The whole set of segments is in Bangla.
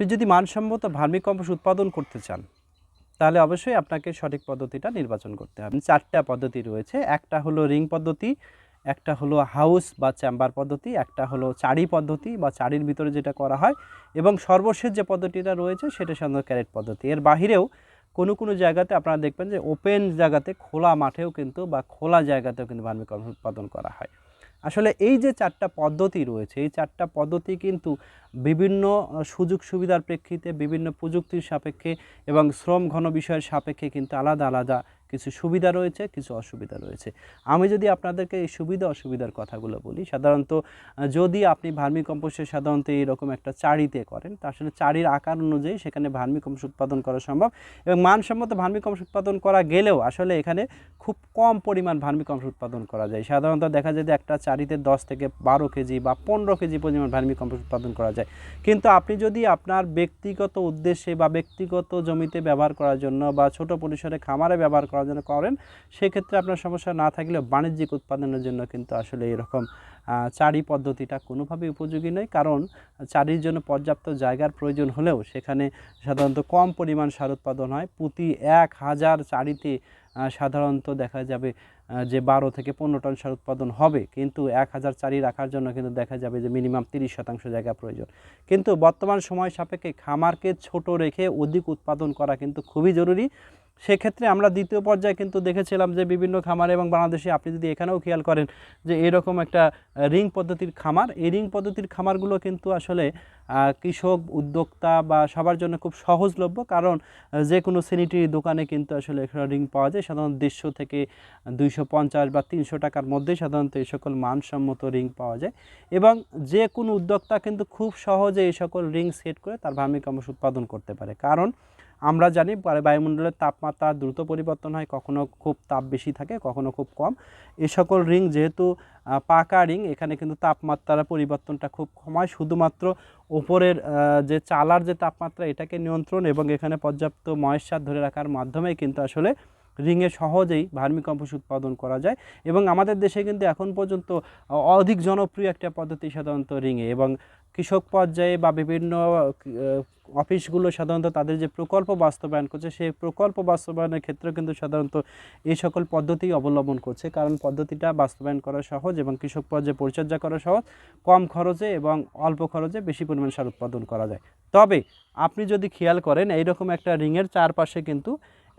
আপনি যদি মানসম্মত ভার্মি কম্পোস্ট উৎপাদন করতে চান, তাহলে অবশ্যই আপনাকে সঠিক পদ্ধতিটা নির্বাচন করতে হবে। চারটা পদ্ধতি রয়েছে। একটা হলো রিং পদ্ধতি, একটা হলো হাউস বা চেম্বার পদ্ধতি, একটা হলো চারি পদ্ধতি বা চারির ভিতরে যেটা করা হয় এবং সর্বশেষ যে পদ্ধতিটা রয়েছে সেটা সাধারণত ক্যারেট পদ্ধতি। এর বাহিরেও কোনো কোনো জায়গাতে আপনারা দেখবেন যে ওপেন জায়গাতে, খোলা মাঠেও কিন্তু বা খোলা জায়গাতেও কিন্তু ভার্মি উৎপাদন করা হয়। আসলে এই যে চারটা পদ্ধতি রয়েছে, এই চারটা পদ্ধতি কিন্তু বিভিন্ন সুযোগ সুবিধার প্রেক্ষিতে, বিভিন্ন প্রযুক্তির সাপেক্ষে এবং শ্রম ঘন বিষয়ের সাপেক্ষে কিন্তু আলাদা আলাদা কিছু সুবিধা রয়েছে, কিছু অসুবিধা রয়েছে। আমি যদি আপনাদেরকে এই সুবিধা অসুবিধার কথাগুলো বলি, সাধারণত যদি আপনি ভার্মি কম্পোস্টে সাধারণত এরকম একটা চারিতে করেন তা আসলে চারির আকার অনুযায়ী সেখানে ভার্মি কম্পোস্ট উৎপাদন করা সম্ভব এবং মানসম্মত ভার্মি কম্পোস্ট উৎপাদন করা গেলেও আসলে এখানে খুব কম পরিমাণ ভার্মি কম্পোস্ট উৎপাদন করা যায়। সাধারণত দেখা যায় যে একটা চারিতে দশ থেকে বারো কেজি বা পনেরো কেজি পরিমাণ ভার্মি কম্পোস্ট উৎপাদন করা যায়। কিন্তু আপনি যদি আপনার ব্যক্তিগত উদ্দেশ্যে বা ব্যক্তিগত জমিতে ব্যবহার করার জন্য বা ছোট পরিসরে খামারে ব্যবহার করার জন্য করেন, সেক্ষেত্রে আপনার সমস্যা না থাকলেও বাণিজ্যিক উৎপাদনের জন্য কিন্তু আসলে এরকম চারি পদ্ধতিটা কোনোভাবেই উপযোগী নয়। কারণ চারির জন্য পর্যাপ্ত জায়গার প্রয়োজন হলেও সেখানে সাধারণত কম পরিমাণ সার উৎপাদন হয়। প্রতি এক হাজার চারিতে সাধারণত দেখা যাবে যে বারো থেকে পনেরো টন সার উৎপাদন হবে, কিন্তু এক হাজার চারি রাখার জন্য কিন্তু দেখা যাবে যে মিনিমাম তিরিশ শতাংশ জায়গা প্রয়োজন। কিন্তু বর্তমান সময় সাপেক্ষে খামারকে ছোট রেখে অধিক উৎপাদন করা কিন্তু খুবই জরুরি। সেক্ষেত্রে আমরা দ্বিতীয় পর্যায়ে কিন্তু দেখেছিলাম যে বিভিন্ন খামারে এবং বাংলাদেশে আপনি যদি এখানেও খেয়াল করেন যে এরকম একটা রিং পদ্ধতির খামার, এই রিং পদ্ধতির খামারগুলো কিন্তু আসলে কৃষক, উদ্যোক্তা বা সবার জন্য খুব সহজলভ্য। কারণ যে কোনো স্যানিটারি দোকানে কিন্তু আসলে এখানে রিং পাওয়া যায়। সাধারণত দেড়শো থেকে দুইশো পঞ্চাশ বা তিনশো টাকার মধ্যে সাধারণত এই সকল মানসম্মত রিং পাওয়া যায়। এবং যে কোনো উদ্যোক্তা কিন্তু খুব সহজে এই সকল রিং সেট করে তার ভার্মি কম্পোস্ট উৎপাদন করতে পারে। কারণ আমরা জানি বায়ু- বায়ুমণ্ডলের তাপমাত্রা দ্রুত পরিবর্তন হয়, কখনো খুব তাপ বেশি থাকে, কখনো খুব কম। এ সকল রিং যেহেতু পাকা রিং, এখানে কিন্তু তাপমাত্রার পরিবর্তনটা খুব কম হয়। শুধুমাত্র ওপরের যে চালার যে তাপমাত্রা, এটাকে নিয়ন্ত্রণ এবং এখানে পর্যাপ্ত ময়েশ্চার ধরে রাখার মাধ্যমে কিন্তু আসলে রিঙে সহজেই ভার্মি কম্পোস্ট উৎপাদন করা যায় এবং আমাদের দেশে কিন্তু এখন পর্যন্ত অধিক জনপ্রিয় একটা পদ্ধতি সাধারণত রিঙে এবং কৃষক পর্যায়ে বা বিভিন্ন অফিসগুলো সাধারণত তাদের যে প্রকল্প বাস্তবায়ন করছে, সেই প্রকল্প বাস্তবায়নের ক্ষেত্রে কিন্তু সাধারণত এই সকল পদ্ধতি অবলম্বন করছে। কারণ পদ্ধতিটা বাস্তবায়ন করা সহজ এবং কৃষক পর্যায়ে পরিচর্যা করা সহজ। কম খরচে এবং অল্প খরচে বেশি পরিমাণ সার উৎপাদন করা যায়। তবে আপনি যদি খেয়াল করেন, এইরকম একটা রিংয়ের চারপাশে কিন্তু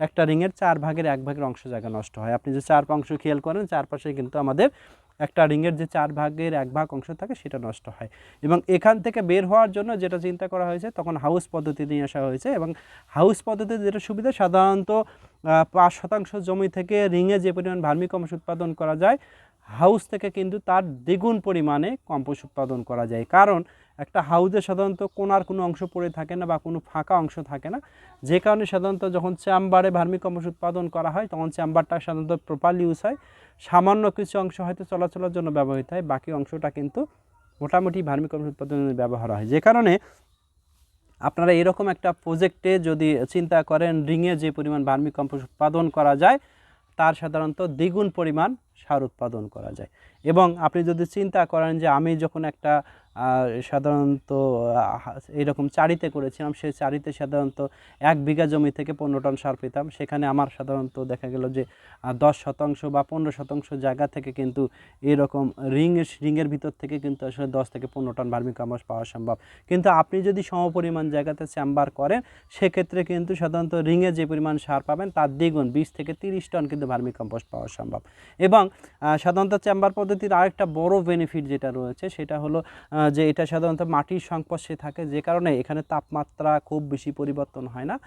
একটা রিংয়ের চার ভাগের এক ভাগের অংশ জায়গা নষ্ট হয়। আপনি যে চার অংশ খেয়াল করেন, চারপাশে কিন্তু আমাদের একটা রিংয়ের যে চার ভাগের এক ভাগ অংশ থাকে, সেটা নষ্ট হয়। এবং এখান থেকে বের হওয়ার জন্য যেটা চিন্তা করা হয়েছে, তখন হাউস পদ্ধতি নিয়ে আসা হয়েছে এবং হাউস পদ্ধতিতে যেটা সুবিধা, সাধারণত পাঁচ শতাংশ জমি থেকে রিংয়ে যে পরিমাণ ভার্মি কম্পোস্ট উৎপাদন করা যায় হাউস থেকে কিন্তু তার দ্বিগুণ পরিমাণে কম্পোস্ট উৎপাদন করা যায়। কারণ একটা হাউজে সাধারণত কোনার কোনো অংশ পড়ে থাকে না বা কোনো ফাঁকা অংশ থাকে না। যে কারণে সাধারণত যখন চেম্বারে ভার্মি কম্পোস্ট উৎপাদন করা হয়, তখন চেম্বারটা সাধারণত প্রপারলি ইউজ হয়। সামান্য কিছু অংশ হয়তো চলাচলের জন্য ব্যবহৃত হয়, বাকি অংশটা কিন্তু মোটামুটি ভার্মি কম্পোস্ট উৎপাদনের ব্যবহার হয়। যে কারণে আপনারা এরকম একটা প্রজেক্টে যদি চিন্তা করেন রিংয়ে যে পরিমাণ ভার্মি কম্পোস্ট উৎপাদন করা যায়, তার সাধারণত দ্বিগুণ পরিমাণ সার উৎপাদন করা যায়। এবং আপনি যদি চিন্তা করেন যে আমি যখন একটা সাধারণত এরকম চারিতে করেছিলাম সেই চারিতে সাধারণত এক বিঘা জমি থেকে পনেরো টন সার পেতাম। সেখানে আমার সাধারণত দেখা গেল যে দশ শতাংশ বা পনেরো শতাংশ জায়গা থেকে কিন্তু এরকম রিং রিংয়ের ভিতর থেকে কিন্তু আসলে দশ থেকে পনেরো টন ভার্মি কম্পোস্ট পাওয়া সম্ভব। কিন্তু আপনি যদি সমপরিমাণ জায়গাতে চেম্বার করেন, সেক্ষেত্রে কিন্তু সাধারণত রিংয়ে যে পরিমাণ সার পাবেন, তার দ্বিগুণ, বিশ থেকে তিরিশ টন কিন্তু ভার্মি কম্পোস্ট পাওয়া সম্ভব। এবং সাধারণত চেম্বার পদ্ধতির আরেকটা বড় বেনিফিট যেটা রয়েছে, সেটা হলো যে এটা সাধারণত মাটির সংস্পর্শে থাকে, যে কারণে এখানে তাপমাত্রা খুব বেশি পরিবর্তন হয় না।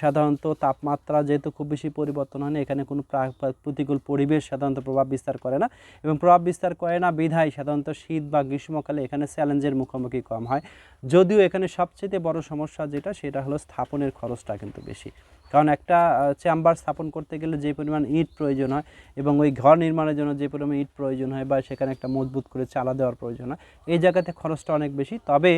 সাধারণত তাপমাত্রা যেহেতু খুব বেশি পরিবর্তন হয় না, এখানে কোনো প্রা- প্রা- প্রতিকূল পরিবেশ সাধারণত প্রভাব বিস্তার করে না এবং প্রভাব বিস্তার করে না বিধায় সাধারণত শীত বা গ্রীষ্মকালে এখানে চ্যালেঞ্জের মুখোমুখি কম হয়। যদিও এখানে সবচেয়ে বড় সমস্যা যেটা, সেটা হলো স্থাপনের খরচটা কিন্তু বেশি। কারণ একটা চেম্বার স্থাপন করতে গেলে যে পরিমাণ ইট প্রয়োজন হয় এবং ওই ঘর নির্মাণের জন্য যে পরিমাণ ইট প্রয়োজন হয় বা সেখানে একটা মজবুত করে চালা দেওয়ার প্রয়োজন হয়, এই জায়গাতে খরচটা অনেক বেশি। তবে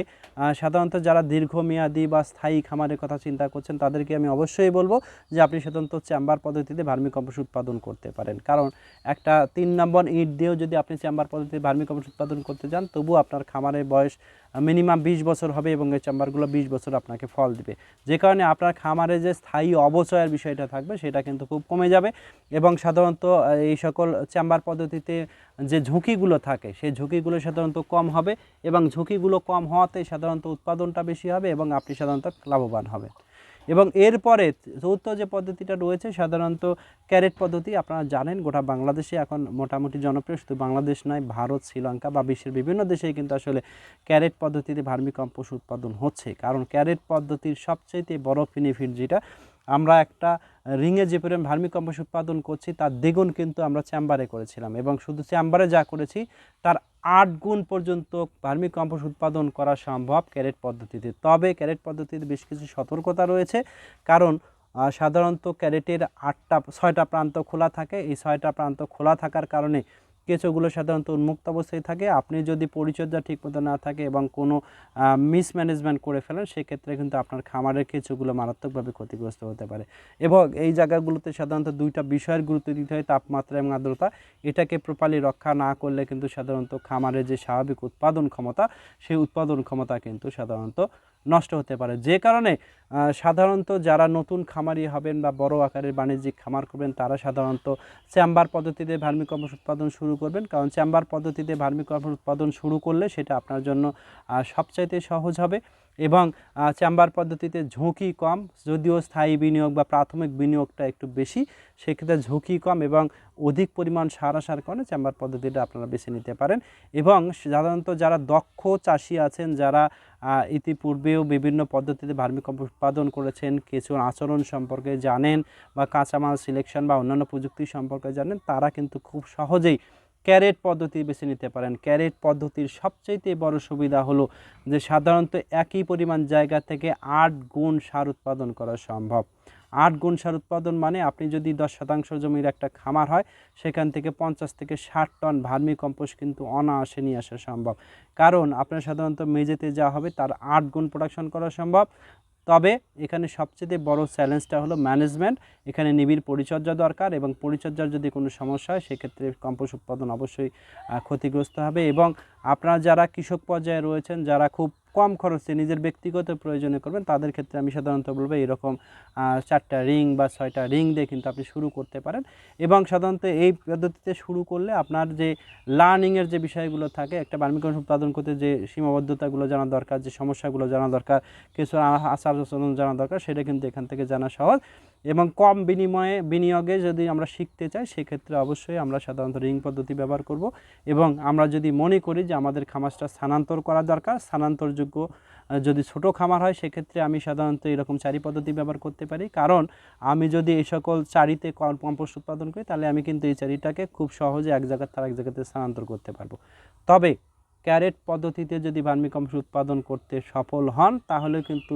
সাধারণত যারা দীর্ঘমেয়াদী বা স্থায়ী খামারের কথা চিন্তা করছেন তাদেরকে আমি অবশ্যই বলব যে আপনি সাধারণত চেম্বার পদ্ধতিতে ভার্মি কম্পোস্ট উৎপাদন করতে পারেন। কারণ একটা তিন নম্বর ইট দিয়েও যদি আপনি চেম্বার পদ্ধতিতে ভার্মি কম্পোস্ট উৎপাদন করতে যান, তবুও আপনার খামারের বয়স মিনিমাম বিশ বছর হবে এবং এই চেম্বারগুলো বিশ বছর আপনাকে ফল দিবে। যে কারণে আপনার খামারে যে স্থায়ী অবচয়ের বিষয়টা থাকবে, সেটা কিন্তু খুব কমে যাবে এবং সাধারণত এই সকল চেম্বার পদ্ধতিতে যে ঝুঁকিগুলো থাকে, সেই ঝুঁকিগুলো সাধারণত কম হবে এবং ঝুঁকিগুলো কম হওয়াতে সাধারণত উৎপাদনটা বেশি হবে এবং আপনি সাধারণত লাভবান হবেন। এবং এরপরে চতুর্থ যে পদ্ধতিটা রয়েছে, সাধারণত ক্যারেট পদ্ধতি, আপনারা জানেন গোটা বাংলাদেশে এখন মোটামুটি জনপ্রিয়। শুধু বাংলাদেশ নয়, ভারত, শ্রীলঙ্কা বা বিশ্বের বিভিন্ন দেশেই কিন্তু আসলে ক্যারেট পদ্ধতিতে ভার্মি কম্পোস্ট উৎপাদন হচ্ছে। কারণ ক্যারেট পদ্ধতির সবচাইতে বড় বেনিফিট যেটা, আমরা একটা রিংয়ে যে পরিমাণ ভার্মি কম্পোস্ট উৎপাদন করছি, তার দ্বিগুণ কিন্তু আমরা চেম্বারে করেছিলাম এবং শুধু চেম্বারে যা করেছি, তার আট গুণ পর্যন্ত ভার্মি কম্পোস্ট উৎপাদন করা সম্ভব ক্যারেট পদ্ধতিতে। তবে ক্যারেট পদ্ধতিতে বেশ কিছু সতর্কতা রয়েছে, কারণ সাধারণত ক্যারেটের আটটা, ছয়টা প্রান্ত খোলা থাকে। এই ছয়টা প্রান্ত খোলা থাকার কারণে কেঁচোগুলো সাধারণত উন্মুক্ত অবস্থায় থাকে। আপনি যদি পরিচর্যা ঠিকমতো না থাকে এবং কোনো মিসম্যানেজমেন্ট করে ফেলেন, সেক্ষেত্রে কিন্তু আপনার খামারের কেঁচোগুলো মারাত্মকভাবে ক্ষতিগ্রস্ত হতে পারে। এবং এই জায়গাগুলোতে সাধারণত দুইটা বিষয়ের গুরুত্ব দিতে হয়, তাপমাত্রা এবং আর্দ্রতা। এটাকে প্রপারলি রক্ষা না করলে কিন্তু সাধারণত খামারের যে স্বাভাবিক উৎপাদন ক্ষমতা, সেই উৎপাদন ক্ষমতা কিন্তু সাধারণত নষ্ট হতে পারে। যে কারণে সাধারণত যারা নতুন খামারি হবেন বা বড় আকারের বাণিজ্যিক খামার করবেন, তারা সাধারণত চ্যাম্বার পদ্ধতিতে ভার্মিকম্পোস্ট উৎপাদন শুরু করবেন। কারণ চ্যাম্বার পদ্ধতিতে ভার্মিকম্পোস্ট উৎপাদন শুরু করলে সেটা আপনার জন্য সবচাইতে সহজ হবে। এবং চেম্বার পদ্ধতিতে ঝুঁকি কম, যদিও স্থায়ী বিনিয়োগ বা প্রাথমিক বিনিয়োগটা একটু বেশি, সেক্ষেত্রে ঝুঁকি কম এবং অধিক পরিমাণ সার আসার কারণে চেম্বার পদ্ধতিটা আপনারা বেছে নিতে পারেন। এবং সাধারণত যারা দক্ষ চাষি আছেন, যারা ইতিপূর্বেও বিভিন্ন পদ্ধতিতে ভার্মিকম্পোস্ট উৎপাদন করেছেন, কিছু আচরণ সম্পর্কে জানেন বা কাঁচামাল সিলেকশন বা অন্যান্য প্রযুক্তি সম্পর্কে জানেন, তারা কিন্তু খুব সহজেই ক্যারেট পদ্ধতি বেছে নিতে পারেন। ক্যারেট পদ্ধতির সবচাইতে বড় সুবিধা হলো যে, সাধারণত একই পরিমাণ জায়গা থেকে আট গুণ সার উৎপাদন করা সম্ভব। আট গুণ সার উৎপাদন মানে আপনি যদি দশ শতাংশ জমির একটা খামার হয়, সেখান থেকে পঞ্চাশ থেকে ষাট টন ভার্মি কম্পোস্ট কিন্তু অনায়াসে নিয়ে আসা সম্ভব। কারণ আপনার সাধারণত মেঝেতে যা হবে, তার আট গুণ প্রোডাকশন করা সম্ভব। তবে এখানে সবচেয়ে বড় চ্যালেঞ্জটা হলো ম্যানেজমেন্ট। এখানে নিবিড় পরিচর্যা দরকার এবং পরিচর্যার যদি কোনো সমস্যা হয়, সেক্ষেত্রে কম্পোস্ট উৎপাদন অবশ্যই ক্ষতিগ্রস্ত হবে এবং আপনারা যারা কৃষক পর্যায়ে রয়েছেন, যারা খুব কম খরচে নিজের ব্যক্তিগত প্রয়োজনে করবেন, তাদের ক্ষেত্রে আমি সাধারণত বলব এরকম চারটা রিং বা ছয়টা রিং দিয়ে কিন্তু আপনি শুরু করতে পারেন। এবং সাধারণত এই পদ্ধতিতে শুরু করলে আপনার যে লার্নিংয়ের যে বিষয়গুলো থাকে, একটা বার্মিকম্পোস্ট উৎপাদন করতে যে সীমাবদ্ধতাগুলো জানা দরকার, যে সমস্যাগুলো জানা দরকার, কিছু আচার আচরণ জানা দরকার, সেটা কিন্তু এখান থেকে জানা সহজ। এবং কম বিনিময়ে, বিনিয়োগে যদি আমরা শিখতে চাই, সেক্ষেত্রে অবশ্যই আমরা সাধারণত রিং পদ্ধতি ব্যবহার করব। এবং আমরা যদি মনে করি যে আমাদের খামারটা স্থানান্তর করা দরকার, স্থানান্তরযোগ্য যদি ছোট খামার হয়, সেক্ষেত্রে আমি সাধারণত এরকম চারি পদ্ধতি ব্যবহার করতে পারি। কারণ আমি যদি এই সকল চারিতে কম্পোস্ট উৎপাদন করি, তাহলে আমি কিন্তু এই চারিটাকে খুব সহজে এক জায়গার তার এক জায়গাতে স্থানান্তর করতে পারব। তবে ক্যারেট পদ্ধতিতে যদি ভার্মিকম্পোস্ট উৎপাদন করতে সফল হন, তাহলে কিন্তু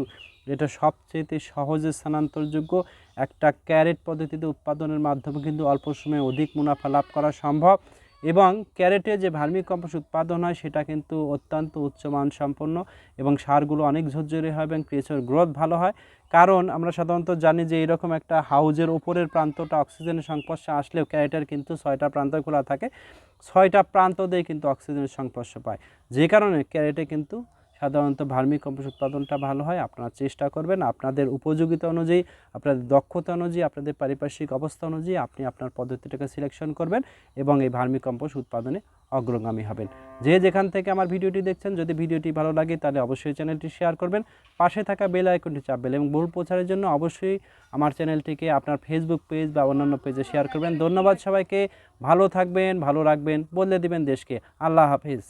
এটা সবচেয়ে সহজে স্থানান্তরযোগ্য একটা ক্যারেট পদ্ধতিতে উৎপাদনের মাধ্যমে কিন্তু অল্প সময়ে অধিক মুনাফা লাভ করা সম্ভব এবং ক্যারেটে যে ভার্মিকম্পোস্ট উৎপাদন হয়, সেটা কিন্তু অত্যন্ত উচ্চমান সম্পন্ন এবং সারগুলো অনেক ঝরঝরে হয় এবং ক্রেচের গ্রোথ ভালো হয়। কারণ আমরা সাধারণত জানি যে এরকম একটা হাউজের ওপরের প্রান্তটা অক্সিজেনের সংস্পর্শে আসলেও ক্যারেটের কিন্তু ছয়টা প্রান্ত খোলা থাকে। ছয়টা প্রান্ত দিয়ে কিন্তু অক্সিজেনের সংস্পর্শ পায়। যে কারণে ক্যারেটে কিন্তু সাধারণত ভার্মি কম্পোস্ট উৎপাদনটা ভালো হয়, আপনারা চেষ্টা করবেন আপনাদের উপযোগিতা অনুযায়ী, আপনাদের দক্ষতা অনুযায়ী, আপনাদের পারিপার্শ্বিক অবস্থা অনুযায়ী আপনি আপনার পদ্ধতিটাকে সিলেকশন করবেন এবং এই ভার্মি কম্পোস্ট উৎপাদনে অগ্রগামী হবেন। যে যেখান থেকে আমার ভিডিওটি দেখছেন, যদি ভিডিওটি ভালো লাগে তাহলে অবশ্যই চ্যানেলটি শেয়ার করবেন। পাশে থাকা বেল আইকনটি চাপবেন এবং বহুল প্রচারের জন্য অবশ্যই আমার চ্যানেলটিকে আপনার ফেসবুক পেজ বা অন্যান্য পেজে শেয়ার করবেন। ধন্যবাদ সবাইকে, ভালো থাকবেন, ভালো রাখবেন, বদলে দিবেন দেশকে। আল্লাহ হাফিজ।